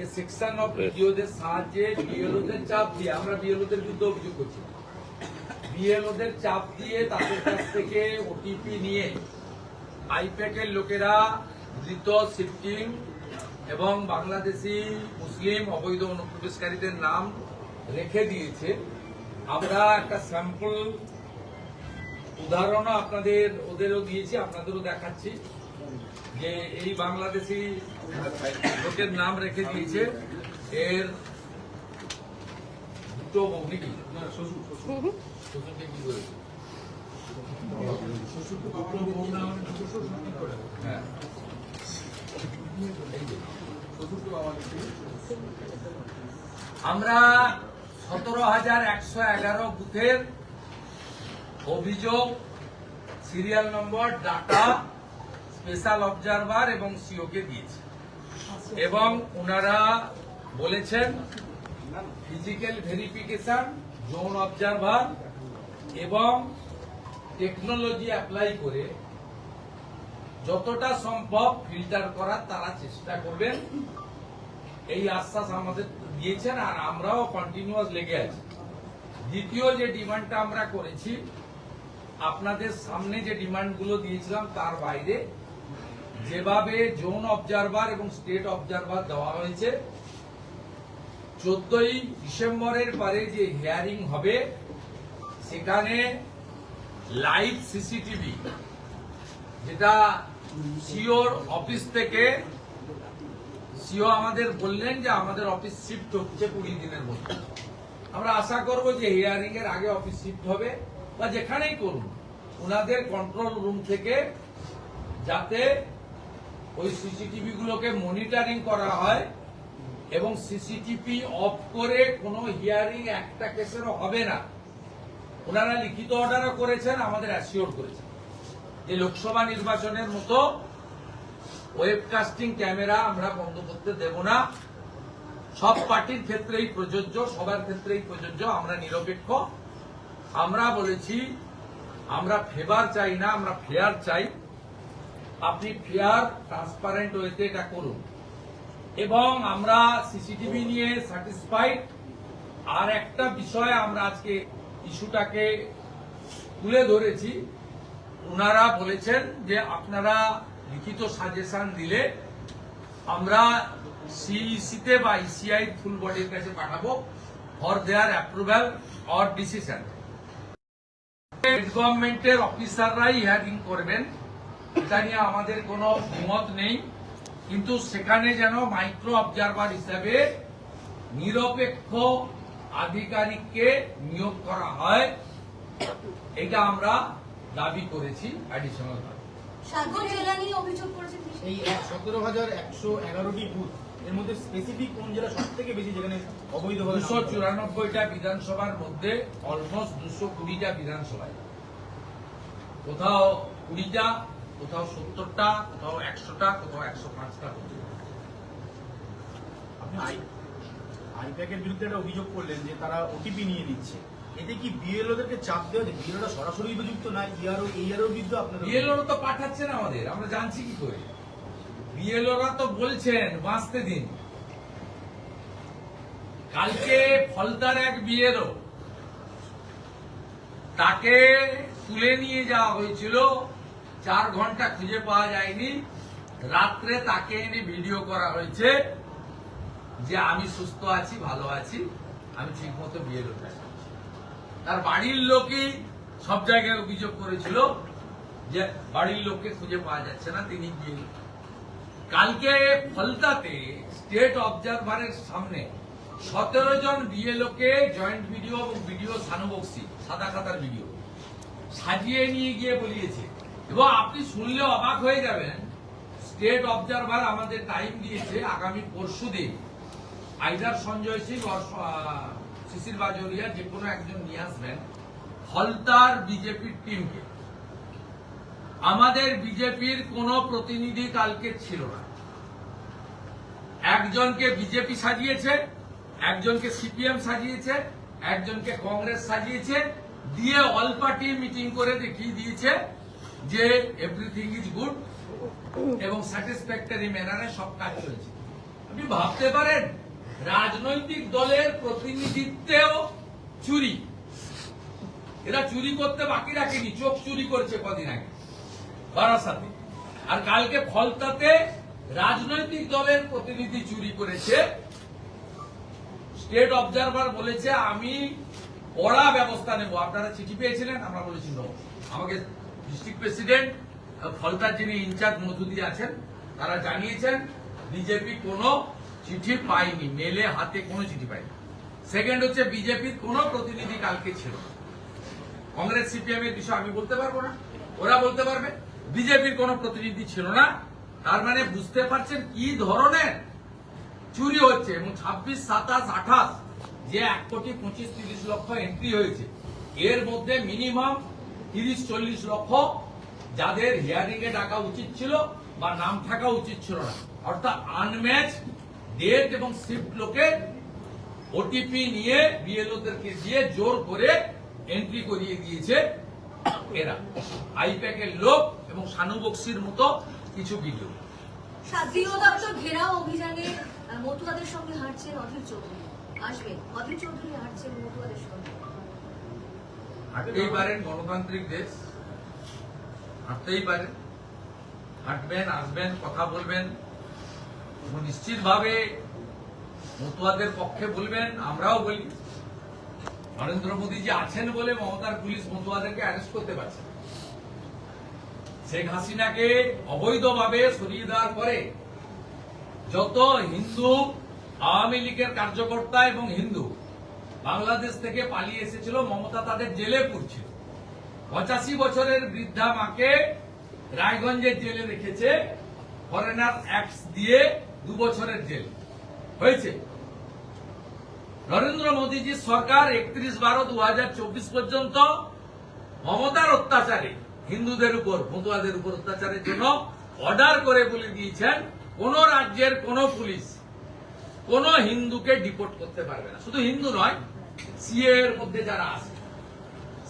এই section of ভিডিওদের সাহায্যে বিএলওদের চাপ দিয়ে আমরা বিএলওদের বিরুদ্ধে অভিযোগ করছি। বিএলওদের চাপ দিয়ে তাদের কাছ থেকে ওটিপি নিয়ে আইপ্যাকের লোকেরা ধৃত শিফটিং এবং বাংলাদেশি, মুসলিম, অবৈধ অনুপ্রবেশকারীদের নাম রেখে দিয়েছে। আমরা একটা স্যাম্পল, উদাহরণও আপনাদের, ওদেরও দিয়েছি, আপনাদেরও দেখাচ্ছি। যে এই বাংলাদেশি লোকের নাম রেখে দিয়েছে এর দুটো বৌনি কি শ্বশুরকে কি করেছে? হ্যাঁ। আমরা সতেরো হাজার একশো এগারো বুথের অভিযোগ serial number data special observer এবং সিওকে দিয়েছে। এবং ওনারা বলেছেন ফিজিক্যাল ভেরিফিকেশন জোন অবজারভার এবং টেকনোলজি অ্যাপ্লাই করে যতটা সম্ভব ফিল্টার করার তারা চেষ্টা করবেন। এই আশ্বাস আমাদের দিয়েছেন আর আমরাও কন্টিনিউয়াস লেগে আছি। দ্বিতীয় যে ডিমান্ডটা আমরা করেছি আপনাদের সামনে যে ডিমান্ডগুলো দিয়েছিলাম তার বাইরে যেভাবে জোন অবজারভার এবং স্টেট অবজারভার দেওয়া হয়েছে, চোদ্দই ডিসেম্বরের পরে যে হিয়ারিং হবে, সেখানে লাইভ সিসিটিভি, যেটা সিওর অফিস থেকে, সিও আমাদের বললেন যে আমাদের অফিস শিফট হচ্ছে কুড়ি দিনের মধ্যে। আমরা আশা করব যে হিয়ারিং এর আগে অফিস শিফট হবে, বা যেখানেই করুন, ওনাদের কন্ট্রোল রুম থেকে যাতে ওই সিসিটিভি গুলোকে মনিটরিং করা হয় এবং সিসিটিভি অফ করে কোনো হিয়ারিং একটা কেসেরও হবে না। ওনারা লিখিত অর্ডারও করেছেন, আমাদের অ্যাসিওর করেছেন। যে লোকসভা নির্বাচনের মতো ওয়েবকাস্টিং ক্যামেরা আমরা বন্ধ করতে দেব না। সব পার্টির ক্ষেত্রেই প্রযোজ্য, সবার ক্ষেত্রেই প্রযোজ্য, আমরা নিরপেক্ষ। আমরা বলেছি, আমরা ফেভার চাই না, আমরা ফেয়ার চাই। আপনি ফেয়ার ট্রান্সপারেন্ট ওয়েতে এটা করুন। এবং আমরা সিসিটিভি নিয়ে স্যাটিসফাইড আর একটা বিষয় আমরা আজকে ইস্যুটাকে তুলে ধরেছি। ওনারা বলেছেন যে আপনারা লিখিত সাজেশন দিলে আমরা সিইসিতে বা ইসিআই ফুল বডির কাছে পাঠাবো for their approval or decision গভর্নমেন্টের অফিসাররাই হিয়ারিং করবেন। এটা নিয়ে আমাদের কোনো মত নেই। কিন্তু সেখানে যেন মাইক্রো অবজারভার হিসাবে নিরপেক্ষ আধিকারিককে নিয়োগ করা হয় এটা আমরা দাবি করেছি অ্যাডিশনাল সাতজন জেলা নিয়ে অভিযোগ করেছেন এই সতেরো হাজার একশো এগারোটি বুথ এর মধ্যে স্পেসিফিক কোন জেলা সব থেকে বেশি যেখানে অবৈধভাবে দুশো চুরানব্বইটা বিধানসভার মধ্যে অলমোস্ট দুশো কুড়িটা বিধানসভায়। কোথাও কুড়িটা কোথাও সত্তরটা কোথাও একশোটা কোথাও একশো পাঁচটা আইপ্যাকের বিরুদ্ধে একটা অভিযোগ করলেন যে তারা ওটিপি নিয়ে নিচ্ছে। এতে কি বিএলওদেরকে চাপ দেওয়া বিএলওরা সরাসরি উপযুক্ত না ইয়ারও ইয়ারও বিরুদ্ধে আপনাদের বিএলওরা তো পাঠাচ্ছেন আমাদের আমরা জানছি কি করে। বিএলওরা তো বলছেন বাঁচতে দিন। কালকে ফলতার এক বিএলও তাকে তুলে নিয়ে যাওয়া হয়েছিল চার ঘণ্টা খুঁজে পাওয়া যায়নি। রাত্রে তাকে এনে ভিডিও করা হয়েছে যে আমি সুস্থ আছি, ভালো আছি, আমি ঠিক মতো বিএলও তার বাড়ির লোকই সব জায়গায় অভিযোগ করেছিল যে বাড়ির লোককে খুঁজে পাওয়া যাচ্ছে না, তিনি গিয়ে কালকে ফলতাতে স্টেট অবজারভারের সামনে সতেরো জন বিয়ে লোকে জয়েন্ট ভিডিও এবং ভিডিও সানুবক্সি, সাদা খাতার ভিডিও সাজিয়ে নিয়ে গিয়ে বলিয়েছে। এবং আপনি শুনলে অবাক হয়ে যাবেন স্টেট অবজারভার আমাদের টাইম দিয়েছে আগামী পরশু দিন। আইদার সঞ্জয় সিং শিশির বাজরিয়া যে কোনো একজন নিয়ে আসবেন ফলতার বিজেপির টিমকে আমাদের বিজেপির কোন প্রতিনিধি কালকে ছিল না। একজনকে বিজেপি সাজিয়েছে, একজনকে সিপিএম সাজিয়েছে, একজনকে কংগ্রেস সাজিয়েছে, দিয়ে অল পার্টি মিটিং করে দেখিয়ে দিয়েছে। যে এভরিথিং ইজ গুড এবং স্যাটিসফ্যাক্টরি ম্যানারে সব কাজ চলছে। আপনি ভাবতে পারেন, রাজনৈতিক দলের প্রতিনিধিত্বেও চুরি। এরা চুরি করতে বাকি রাখেনি, চোখ চুরি করেছে কদিন আগে। বারাসাতে আর কালকে ফলতাতে রাজনৈতিক দলের প্রতিনিধি চুরি করেছে। স্টেট অবজারভার বলেছে, আমি কড়া ব্যবস্থা নেব। আপনারা চিঠি পেয়েছিলেন, আমরা বলেছি আমাকে ডিস্ট্রিক্ট প্রেসিডেন্ট ফলতার যিনি ইনচার্জ মধুদি আছেন, তারা জানিয়েছেন বিজেপি কোনো চিঠি পায়নি, মেলে হাতে কোনো চিঠি পায়নি। সেকেন্ড হচ্ছে বিজেপির কোনো প্রতিনিধি কালকে ছিল কংগ্রেস সিপিএম এর বিষয় আমি বলতে পারব না। ওরা বলতে পারবে, বিজেপির কোনো প্রতিনিধি ছিল না। তার মানে বুঝতে পারছেন কি ধরনের চুরি হচ্ছে এবং ছাব্বিশ, সাতাশ, আঠাশ, যে এক কোটি পঁচিশ, তিরিশ লক্ষ এন্ট্রি হয়েছে, এর মধ্যে মিনিমাম তিরিশ, চল্লিশ লক্ষ যাদের হিয়ারিং এ ডাকা উচিত ছিল বা নাম থাকা উচিত ছিল না। অর্থাৎ আনম্যাচ ডেট এবং শিফট লোকের ওটিপি নিয়ে বিএলওদেরকে দিয়ে জোর করে এন্ট্রি করিয়ে দিয়েছে এরা। আইপ্যাকের লোক এবং শানু বক্সির মতো কিছু ভিডিও অভিযানে মতুয়াদের সঙ্গে হাঁটছেন অধীর চৌধুরী। আসবেন, অধীর চৌধুরী হাঁটছেন মতুয়াদের সঙ্গে। হাঁটতেই পারেন গণতান্ত্রিক দেশ, হাঁটতেই পারেন, হাঁটবেন, আসবেন, কথা বলবেন নিশ্চিতভাবে মতুয়াদের পক্ষে বলবেন, আমরাও বলি। নরেন্দ্র মোদী যে আছেন বলে মমতার পুলিশ মতুয়াদেরকে অ্যারেস্ট করতে পারছে শেখ হাসিনাকে অবৈধভাবে সরিয়ে দেওয়ার পরে যত হিন্দু আওয়ামী লীগের কার্যকর্তা এবং হিন্দু বাংলাদেশ থেকে পালিয়ে এসেছিল, মমতা তাদের জেলে পুরছিল পঁচাশি বছরের বৃদ্ধা মাকে রায়গঞ্জের জেলে রেখেছে ফরেনার অ্যাক্ট দিয়ে দু বছরের জেল। হয়েছে। নরেন্দ্র মোদীজির সরকার একত্রিশ বারো দু পর্যন্ত মমতার অত্যাচারে, হিন্দুদের উপর মতুয়াদের উপর অত্যাচারের জন্য অর্ডার করে বলে দিয়েছেন, কোন রাজ্যের কোন পুলিশ কোন হিন্দুকে ডিপোর্ট করতে পারবে না। শুধু হিন্দু নয় এর মধ্যে যারা আছে,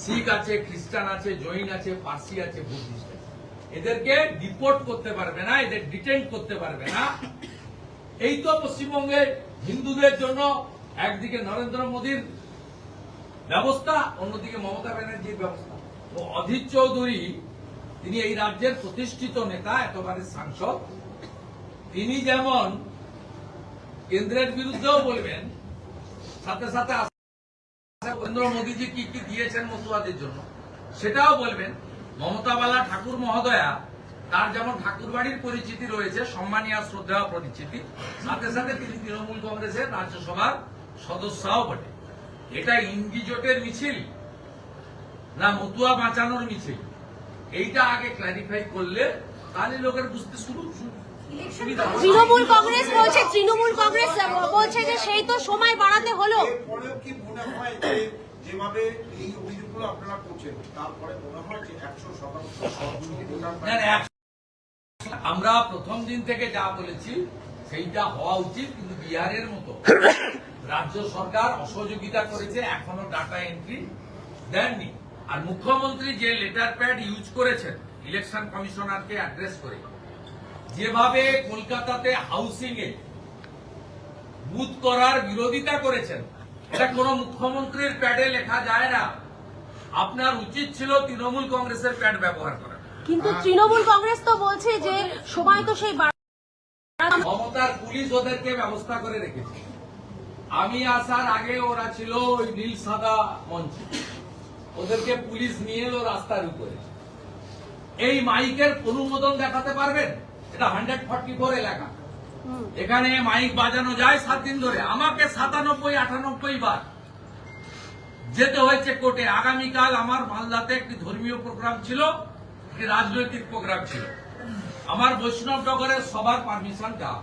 শিখ আছে, খ্রিস্টান আছে, জৈন আছে, পার্সি আছে, বুদ্ধিস্ট আছে, এদেরকে ডিপোর্ট করতে পারবে না, এদের ডিটেন করতে পারবে না। এই তো পশ্চিমবঙ্গে হিন্দুদের জন্য একদিকে নরেন্দ্র মোদীর ব্যবস্থা, অন্যদিকে মমতা ব্যানার্জির ব্যবস্থা। তো অধীর চৌধুরী, তিনি এই রাজ্যের প্রতিষ্ঠিত নেতা এতবারে সাংসদ। তিনি যেমন কেন্দ্রের বিরুদ্ধেও বলবেন, সাথে সাথে নরেন্দ্র মোদীজি কি কি দিয়েছেন মতুয়াদের জন্য? সেটাও বলবেন। মমতাবালা ঠাকুর মহোদয়া, তার যেমন ঠাকুর বাড়ির পরিচিতি রয়েছে শ্রদ্ধা পরিচিতি, সাথে সাথে তিনি তৃণমূল কংগ্রেসের রাজ্যসভার সদস্যও বটে। এটা মিছিল, না মতুয়া বাঁচানোর মিছিল? এইটা আগে ক্ল্যারিফাই করলে, তাহলে লোকের বুঝতে শুরু। তৃণমূল কংগ্রেস বলছে তৃণমূল কংগ্রেস বলছে যে সেই তো সময় বাড়াতে হলো। এরপরেও কি মনে হয় যে যেভাবে এই অভিযোগগুলো আপনারা করছেন তারপরে মনে হয় যে একশো শতাংশ সবগুলো ভোটার না, না, এক- আমরা প্রথম দিন থেকে যা বলেছি সেইটা হওয়া উচিত কিন্তু বিহারের মতো রাজ্য সরকার অসহযোগিতা করেছে এখনও ডাটা এন্ট্রি দেননি। আর মুখ্যমন্ত্রী যে লেটার প্যাড ইউজ করেছেন ইলেকশন কমিশনারকে অ্যাড্রেস করে যেভাবে কলকাতাতে হাউসিং এ বুথ করার বিরোধিতা করেছেন এটা কোনো মুখ্যমন্ত্রীর প্যাডে লেখা যায় না। আপনার উচিত ছিল তৃণমূল কংগ্রেসের প্যাড ব্যবহার করা। কিন্তু তৃণমূল কংগ্রেস তো বলছে যে সময় তো সেই মমতার পুলিশ ওদেরকে ব্যবস্থা করে রেখেছে। আমি আসার আগে ওরা ছিল ওই নীল সাদা মঞ্চে। ওদেরকে পুলিশ নিয়ে এলো রাস্তার উপরে। এই মাইকের অনুমোদন দেখাতে পারবেন? এটা হান্ড্রেড ফর্টি ফোর এলাকা এখানে মাইক বাজানো যায় সাত দিন ধরে। আমাকে সাতানব্বই আটানব্বই বার যেতে হয়েছে কোর্টে। আগামীকাল আমার মালদাতে একটি ধর্মীয় প্রোগ্রাম ছিল একটি রাজনৈতিক প্রোগ্রাম ছিল। আমার বৈষ্ণব নগরের সবার পারমিশন দেওয়া।